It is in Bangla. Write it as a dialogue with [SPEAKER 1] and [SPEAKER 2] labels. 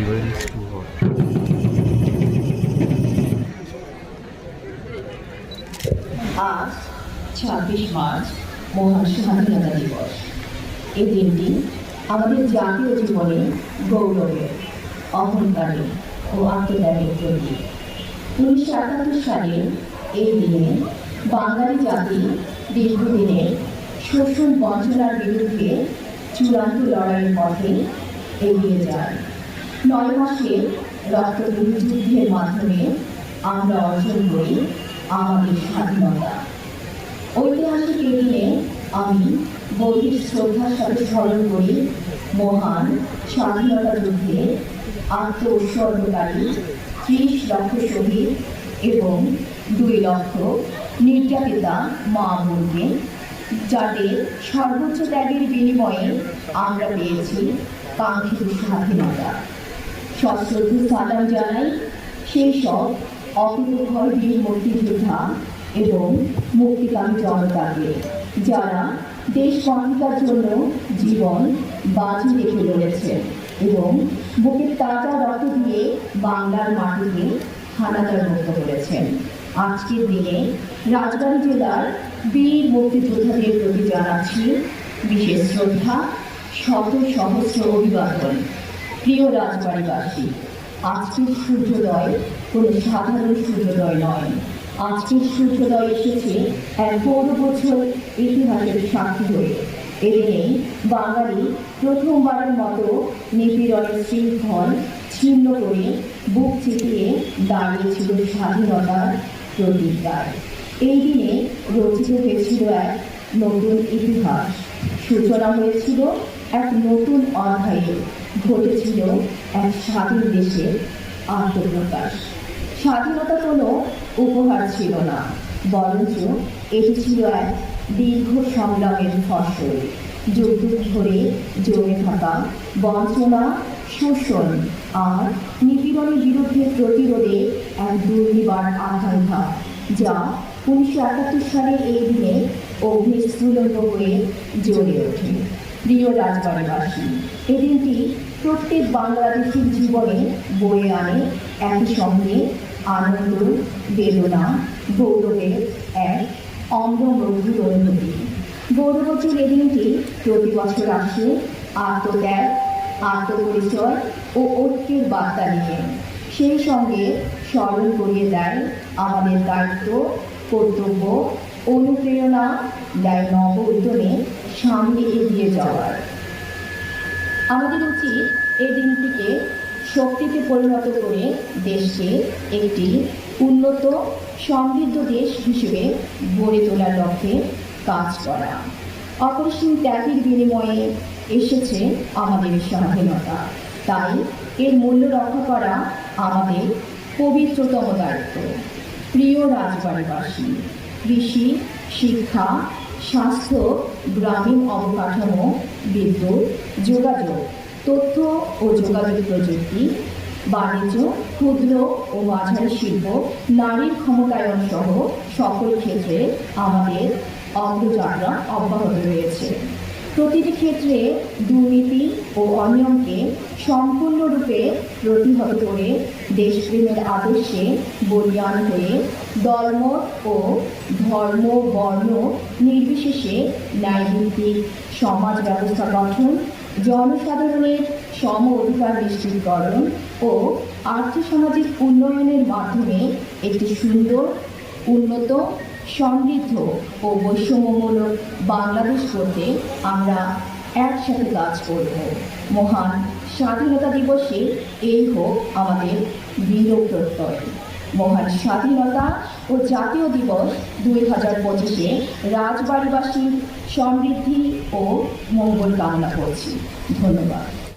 [SPEAKER 1] Wins to what?
[SPEAKER 2] আজ ছাব্বিশ মার্চ মহান স্বাধীনতা দিবস এই দিনটি আমাদের জাতীয় জীবনে গৌরবের অহংকারের ও আত্মত্যাগের প্রতীক উনিশশো একাত্তর সালে এই দিনে বাঙালি জাতি দীর্ঘদিনের শোষণ বঞ্চনার বিরুদ্ধে চূড়ান্ত লড়াইয়ের পথে এগিয়ে যায় নয় মাসের রক্তবিহীন যুদ্ধের মাধ্যমে আমরা অর্জন করি আমাদের স্বাধীনতা। ঐতিহাসিক এই আমি গভীর শ্রদ্ধার সাথে স্মরণ করি মহান স্বাধীনতা যুদ্ধে আত্ম উৎসর্গকারী ত্রিশ লক্ষ শহীদ এবং দুই লক্ষ নির্যাতিতা মা বোনকে যাদের সর্বোচ্চ ত্যাগের বিনিময়ে আমরা পেয়েছি কাঙ্ক্ষিত স্বাধীনতা। সশ্রদ্ধ সালাম জানাই সেই সব অপরিভয় বীর মুক্তিযোদ্ধা এবং মুক্তিকামী জনতাকে, যারা দেশ স্বাধীনতার জন্য জীবন বাজি রেখে লড়েছেন এবং বুকের তাজা রক্ত দিয়ে বাংলার মাটিকে হানাদার মুক্ত করেছেন আজকের দিনে রাজবাড়ী জেলার বীর মুক্তিযোদ্ধাদের প্রতি জানাচ্ছি বিশেষ শ্রদ্ধা, শত সহস্র অভিবাদন প্রিয় রাজবাড়িবাসী আজকের সূর্যোদয় কোনো সাধারণ সূর্যোদয় নয়। আজকের সূর্যোদয় এসেছে এক বড় বছর ইতিহাসের সাক্ষী হয়ে। এদিনে বাঙালি প্রথমবারের মতো নিপীড়নের শৃঙ্খল ছিন্ন করে বুক চিতিয়ে দাঁড়িয়েছিল স্বাধীনতার প্রতিজ্ঞায় এই দিনে রচিত হয়েছিল এক নতুন ইতিহাস। সূচনা হয়েছিল এক নতুন অধ্যায়ে ঘটেছিল এক স্বাধীন দেশের আত্মপ্রকাশ। স্বাধীনতা কোনো উপহার ছিল না, বরঞ্চ এটি ছিল এক দীর্ঘ সংগ্রামের ফসল। যুগ যুগ ধরে জমে থাকা বঞ্চনা, শোষণ আর নিপীড়নের বিরুদ্ধে প্রতিরোধে এক দুর্নিবার আকাঙ্ক্ষা, যা উনিশশো একাত্তর সালে এই দিনে অগ্নিস্ফুলন্ত হয়ে জ্বলে ওঠে। প্রিয় রাজবাড়িবাসী এই দিনটি প্রত্যেক বাংলাদেশের জীবনে বয়ে আনে একই সঙ্গে আনন্দ, বেদনা, গৌরবের এক অঙ্গমগ্রুর অনুভূতি। গৌরবচুর এই দিনটি প্রতি বছর আসে আত্মত্যাগ, আত্মপরিচয় ও ঐক্যের বার্তা নিয়ে। সেই সঙ্গে স্মরণ করিয়ে দেয় আমাদের দায়িত্ব, কর্তব্য, অনুপ্রেরণা, দেয় নব উদ্যমে সামনে এগিয়ে যাওয়ার। আমাদের উচিত এই দিনটিকে শক্তিতে পরিণত করে দেশকে একটি উন্নত, সমৃদ্ধ দেশ হিসেবে গড়ে তোলার লক্ষ্যে কাজ করা। অপরিসীম ত্যাগের বিনিময়ে এসেছে আমাদের স্বাধীনতা। তাই এর মূল্য রক্ষা করা আমাদের পবিত্রতম দায়িত্ব। প্রিয় রাজবাড়িবাসী, কৃষি, শিক্ষা স্বাস্থ্য, গ্রামীণ অবকাঠামো, বিদ্যুৎ, যোগাযোগ, তথ্য ও যোগাযোগ প্রযুক্তি, বাণিজ্য, ক্ষুদ্র ও মাঝারি শিল্প, নারীর ক্ষমতায়ন সহ সকল ক্ষেত্রে আমাদের অগ্রযাত্রা অব্যাহত রয়েছে। প্রতিটি ক্ষেত্রে দুর্নীতি ও অনিয়মকে সম্পূর্ণরূপে প্রতিহত করে দেশপ্রেমের আদর্শে বলিয়ান হয়ে দলমত ও ধর্ম, বর্ণ নির্বিশেষে ন্যায়ভিত্তিক সমাজ ব্যবস্থা গঠন, জনসাধারণের সম অধিকার নিশ্চিতকরণ ও আর্থসামাজিক উন্নয়নের মাধ্যমে একটি সুন্দর, উন্নত সমৃদ্ধ ও বৈষম্যমূলক বাংলাদেশ করতে আমরা একসাথে কাজ করব। মহান স্বাধীনতা দিবসে এই হোক আমাদের দৃঢ় প্রত্যয়। মহান স্বাধীনতা ও জাতীয় দিবস দুই হাজার পঁচিশে রাজবাড়িবাসীর সমৃদ্ধি ও মঙ্গল কামনা করছি। ধন্যবাদ।